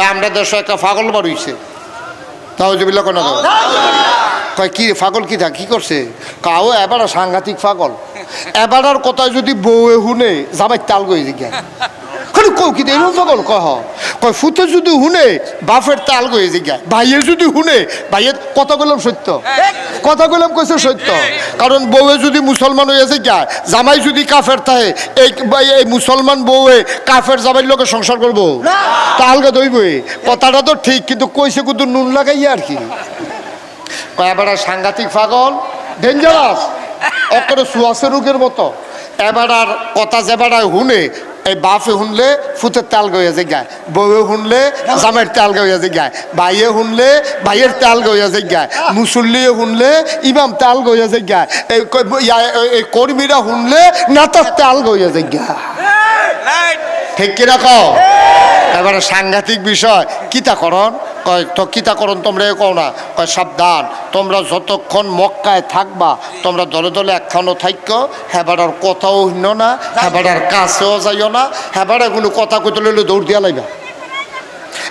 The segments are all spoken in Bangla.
কয়, আমরা দেশে একটা ফাগল বাড়িয়েছে তাও জবিল্লা কোনো কয়, কি ফাগল কি থাকে কি করছে? কাও এবার সাংঘাতিক পাগল। এবারার কথা যদি বউয়ে শুনে যাবাই তাল গই জিজ্ঞা খালি কৌ কি দেখল কহ কয় ফুতে যদি শুনে বাফের তাল গই জিজ্ঞা ভাইয়ে যদি শুনে ভাইয়ের কথা বললাম সত্য? কথা বললাম কইছে সত্য। কারণ বউয়ে যদি মুসলমান হয়ে জিজ্ঞা জামাই যদি কাফের থাকে এই এই মুসলমান বউয়ে কাফের জামাইয়ের লোকে সংসার করব? তালগা দইবই কথাটা তো ঠিক কিন্তু কইছে কিন্তু নুন লাগাইয়া আর কি? কয় এবার সাংঘাতিক পাগল? ডেঞ্জারাস অকরে সুয়াসে রোগের মতো। এবার আর কথা যেবার হুনে এই বাফে শুনলে ফুতের তাল গইয়া যে গায় বউয়ে শুনলে জামের তাল গইয়া যে গায় ভাইয়ে শুনলে ভাইয়ের তাল গইয়া যে গায় মুসল্লিয়ে শুনলে ইমাম তাল গইয়া যে গায় এই কর্মীরা শুনলে নেতার তাল গইয়া যে গায় ঠিক কিনা কও? এবারে সাংঘাতিক বিষয় কিতাকরণ কয়, তো কিতাকরণ তোমরা এ কও না? কয়, সাবধান, তোমরা যতক্ষণ মক্কায় থাকবা, তোমরা দলে দলে একখানো থাক্য হেবাডার কথাও শুন না, হেবাডার কাছেও যাইও না, হেবাডে কোনো কথা কইতে লইলে দৌড় দিয়া লাইবা।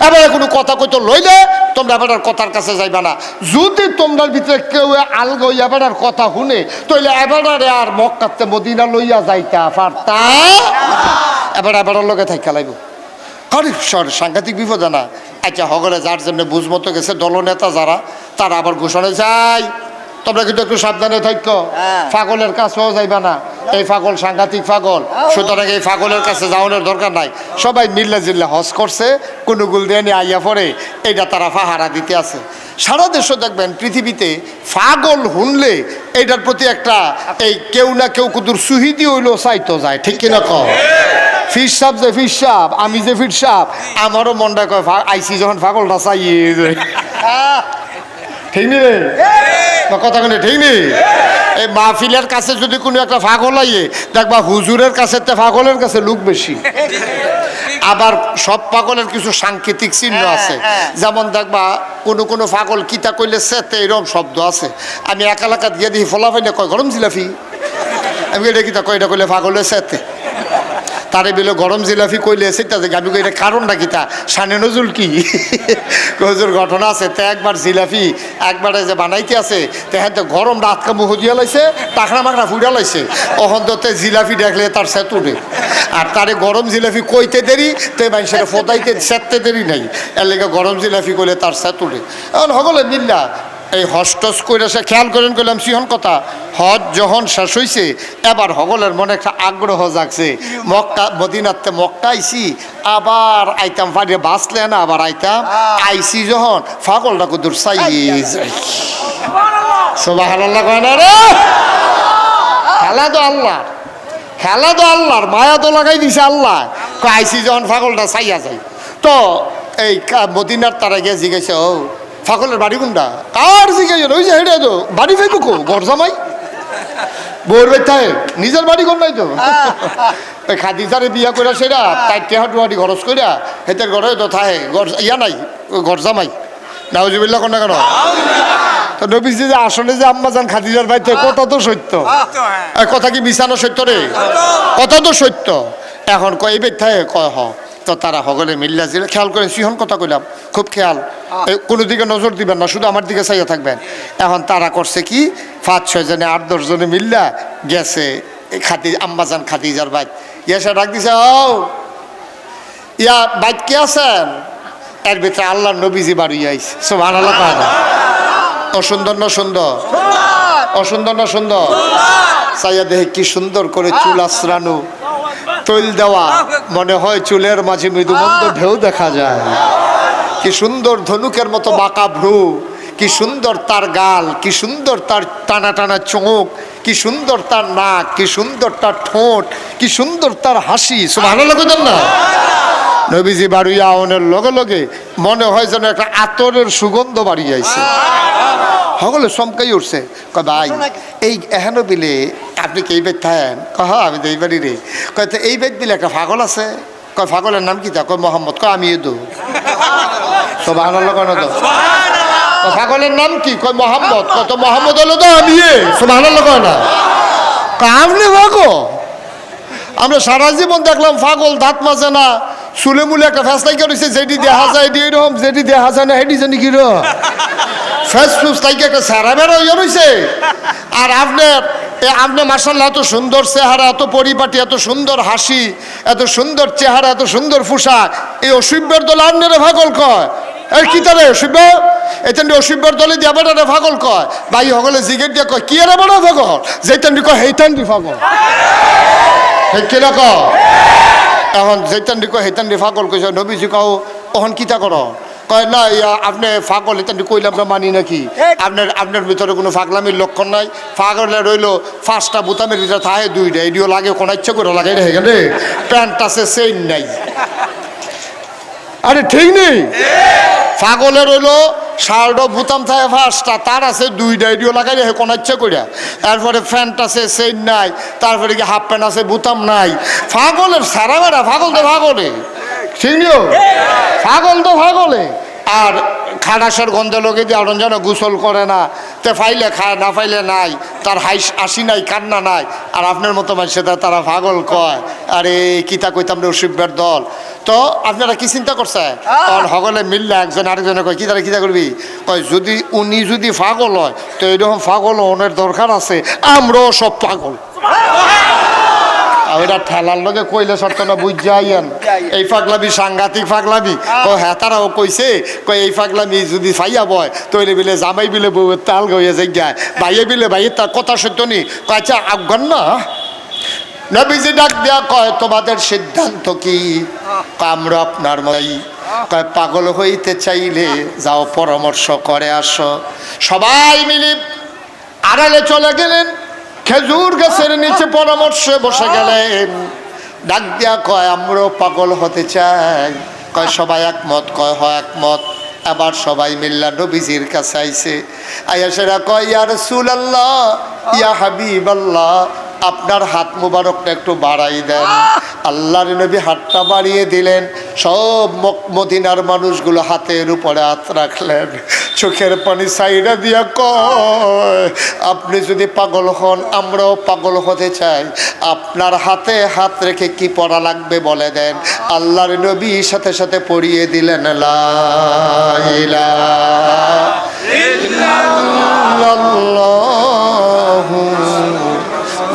এবারে কোনো কথা কইতে লইলে তোমরা এবার কথার কাছে যাইবা না। যদি তোমরার ভিতরে কেউ আলগো এবার কথা শুনে, তাইলে এবারে আর মক্কাতে মদিনা লইয়া যাইতা পারতা? এবার এবার লগে থাকা লাগবে আরে সাংঘাতিক বিপদ না। আচ্ছা হগলে যার জন্য বুঝমতো গেছে দলনেতা যারা তারা আবার ঘোষণা যাই তোমরা কিন্তু একটু সাবধানে থাকো। হ্যাঁ। পাগলের কাছেও যাইবা না। এই পাগল সাংঘাতিক পাগল। সুতরাং এই পাগলের কাছে যাওয়ানোর দরকার নাই। সবাই মিল্লা জিল্লা হজ করছে কোনো গুল দিয়ে নিয়ে আইয়া পড়ে। এইটা তারা ফাহারা দিতে আছে। সারা দেশে দেখবেন পৃথিবীতে পাগল হুনলে এইটার প্রতি একটা এই কেউ না কেউ কুদুর সুহিদি হইলেও চাইতো যায়। ঠিক কিনা কম ফির সাপ যে ফির সাপ আমি যে ফির সাপ আমারও মনটা কয় আইসি যখন পাগলটা চাইয়ে ঠিক নি রে? কথা কেন ঠিক নি? এই মাহফিলের কাছে যদি কোনো একটা ফাগল আইয়ে দেখবা হুজুরের কাছে তে ফাগলের কাছে লোক বেশি। আবার সব পাগলের কিছু সাংকেতিক চিহ্ন হ্যাঁ, আছে। হ্যাঁ। যেমন দেখবা কোনো কোনো পাগল কিতা কইলে সেতে এরকম শব্দ আছে। আমি এক এলাকাত গিয়ে দেখি ফলাফাই না কয় গরম জিলাফি আমি এটা কিতা কয় এটা কইলে পাগলের সেতে। তারে বিলে, গরম জিলাফি কইলে সেটা দেখি আমি কই, এটা কারণটা কিতা সানে নজুল কি? কজুর ঘটনা আছে, তে একবার জিলাফি একবারে যে বানাইতে আছে, তে হ্যাঁ তো গরম রাত কামু হজিয়া লাইছে টাকরা মাকড়া ফুড়া লাইছে, অহন তো তে জিলাফি দেখলে তার সেত উঠে আর তারে গরম জিলাফি কইতে দেরি, তে মানুষের ফোদাইতে, সেততে দেরি নাই। এর লেগে গরম জিলাফি কইলে তার সেত উঠে এখন হগলে মিল্লা এই হস্টস করে সে খেয়াল করেন করলাম সিহন কথা হজ যখন শেষ হইছে এবার হগলের মনে একটা আগ্রহ জাগছে। মক্কা মদিনাতে মক্কা আইছি আবার আইতাম পাড়িয়ে বাঁচলে না আবার আইতাম আইছি যখন ফাগলটা কুদুর চাই যাই। সোবাহ আল্লাহ কয় না রে! খেলা তো আল্লাহ খেলা তো আল্লাহর মায়া তো লাগাই দিছে আল্লাহ। আইছি যখন ফাগলটা চাইয়া যায় তো এই কা- মদিনার তারা গিয়ে জিজ্ঞাসা ও ফাগলের বাড়ি কোনটা? কার জিজ্ঞাসা ওই যে হেঁটে তো বাড়ি ফেকু কো? ঘর জামাই? বউর বেথায় নিজের বাড়ি কোন নাই তো? খাদিজারে বিয়া করে সেরা তাই টেহা টুহাটি খরচ কইরা হেতের ঘরে তো থাহে। ঘর ইয়া নাই ঘর জামাই। নাউজুবিল্লা কোন না কেন? তো নবীজি যে আসলে যে আম্মা যান খাদিজার বাড়িতে কথা তো সত্য। এই কথা কি মিশানো সত্য রে? কথা তো সত্য? এখন কয় এই ব্যথায় কয় হ। তো তারা সকলে মিল্লা ছিল খেয়াল করে সিহন কথা কইলাম খুব খেয়াল। কোনো দিকে নজর দিবেন না শুধু আমার দিকে চাইয়া থাকবেন। এখন তারা করছে কি পাঁচ ছয় জনে আট দশ জনে মিল্লা গেছে এই খাদি আম্মাজান খাদিজার বাইক গেছে ডাক দিছে ও ইয়া বাইক কে আছেন? এর ভিতরে আল্লাহ নবীজি বাড়ি আইছে। সব আনালা কয় না? অসুন্দর না সুন্দর? অসুন্দর না সুন্দর? চাইয়া দেখে কি সুন্দর করে চুল আশ্রানু তৈল দেওয়া। মনে হয় চুলের মাঝে মৃদুমন্দ ঢেউ দেখা যায়। কি সুন্দর ধনুকের মতো বাঁকা ভ্রু, কি সুন্দর তার গাল, কি সুন্দর তার টানা টানা চোখ কি সুন্দর তার নাক, কি সুন্দর তার ঠোঁট, কি সুন্দর তার হাসি। সব ভালো লাগতেন না? নবীজি বাড়ি আওনের লগে লগে মনে হয় যেন একটা আতরের সুগন্ধ বাড়ি যাইছে সকলে চমকাই উঠছে। কয়, ভাই, এই এহেন বিলে আপনি কি এই বেদ থাকেন কহ আমি তো এই বাড়ি রে কয় তো এই বেদ বিলে একটা পাগল আছে। কয় পাগলের নাম কি তা কয় মোহাম্মদ। কয় আমি এদু তো বাংলা কেন তো? কয়, পাগলের নাম কি? কয় মোহাম্মদ। কয় তো মোহাম্মদ হলো তো আমি বাংলা কয় না? আপনি পাগল? আমরা সারা জীবন দেখলাম ফাগল দাঁত মাজে না। চুলে মুলে একটা ফ্যাসলাই করেছে যেটি দেখা যায় এটি এরকম যেটি দেখা যায় না হেঁটি জানি কি ফেস ফুস তাইকে একটা স্যারা বেড়া রয়েছে। আর আপনার আপনি মার্শাল্লাহ এত সুন্দর চেহারা, এত পরিপাটি, এত সুন্দর হাসি, এত সুন্দর চেহারা, এত সুন্দর পোশাক, এই অসভ্যের দল আপনারে ভাগল কয়? এই কি তারে অসভ্য এতেন অসভ্যের দলে দিয়ে বেটারে ভাগল কয়? ভাই, সকলে জিগের দিয়ে কয়, কি আরে বড় ভাগল যেতেন কয় হেইতান দি ভাগল কিরা কয়? এখন দি কয় হেইতান দি ভাগল কইছে, নবীজি কাও, অহন কিতা করো? কয় না ইয়া আপনি ফাগল এটা কইলে আমরা মানি নাকি? আপনার আপনার ভিতরে কোনো ফাগলামির লক্ষণ নাই? ফাগলে রইল পাঁচটা বোতামের ভিতরে থাকে দুইটা এডিও লাগে কোনো ইচ্ছা করে লাগে রে এখানে প্যান্ট আছে চেইন নাই। আরে ঠিক নেই? ফাগলে রইল শার্টও বুতাম থাকে ফার্স্টটা তার আছে দুইটা এডিও লাগাই রে কোনো ইচ্ছা করিয়া তারপরে প্যান্ট আছে চেইন নাই তারপরে কি হাফ প্যান্ট আছে বুতাম নাই। ফাগলের সারা বেড়া ফাগল তো ফাগলে। ঠিক নিও পাগল তো পাগলে আর খাটাসের গন্ধে লোকে দিয়ে আরন যেন গোসল করে না তে ফাইলে খায় না ফাইলে নাই তার হাইস আসি নাই কান্না নাই আর আপনার মতো মানুষের তারা পাগল কয়। আরে কিতা কইতাম রে অসিব্যের দল। তো আপনারা কি চিন্তা করছে? তখন সকলে মিললে একজন আরেকজনে কয় কি তারা কিতা করবি? কয় যদি উনি যদি পাগল হয় তো এরকম পাগল ওনের দরকার আছে আমরাও সব পাগল। ওইটা ঠেলার লগে কইলে না বুঝ যাইয়েন এই পাগলামি সাংঘাতিক পাগলামি ও হ্যাঁ তারাও কইছে কই এই পাগলামি যদি ফাইয়া বয় তৈলে বিলে জামাই বিলে বউয়ের তাল গইয়া যাই যায় ভাইয়ে বিলে ভাইয়ের তার কথা সত্য নি। আচ্ছা আফগান না? নবীজি ডাক দেয়া কয় তোমাদের সিদ্ধান্ত কি? আমরা আপনার মই। কয় পাগল হইতে চাইলে যাও পরামর্শ করে আসো। সবাই মিলে আড়ালে চলে গেলেন। খেজুর গাছের নিচে পরামর্শে বসে গেলেন। ডাক দিয়া কয়, আমরাও পাগল হতে চাই। কয়, সবাই একমত। কয় হয় একমত। আবার সবাই মিল্লা নবীজির কাছে আইসে আয়াসেরা কয় ইয়ার সুল আল্লাহ ইয়া হাবিব আল্লাহ আপনার হাত মুবারকটা একটু বাড়াই দেন। আল্লাহর নবী হাতটা বাড়িয়ে দিলেন। সব মদিনার মানুষগুলো হাতের উপরে হাত রাখলেন। চোখের পানি সাইডা দিয়া কয়, আপনি যদি পাগল হন, আমরাও পাগল হতে চাই। আপনার হাতে হাত রেখে কি পড়া লাগবে বলে দেন। আল্লাহর নবী সাথে সাথে পড়িয়ে দিলেন, লা ইলাহা ইল্লাল্লাহু।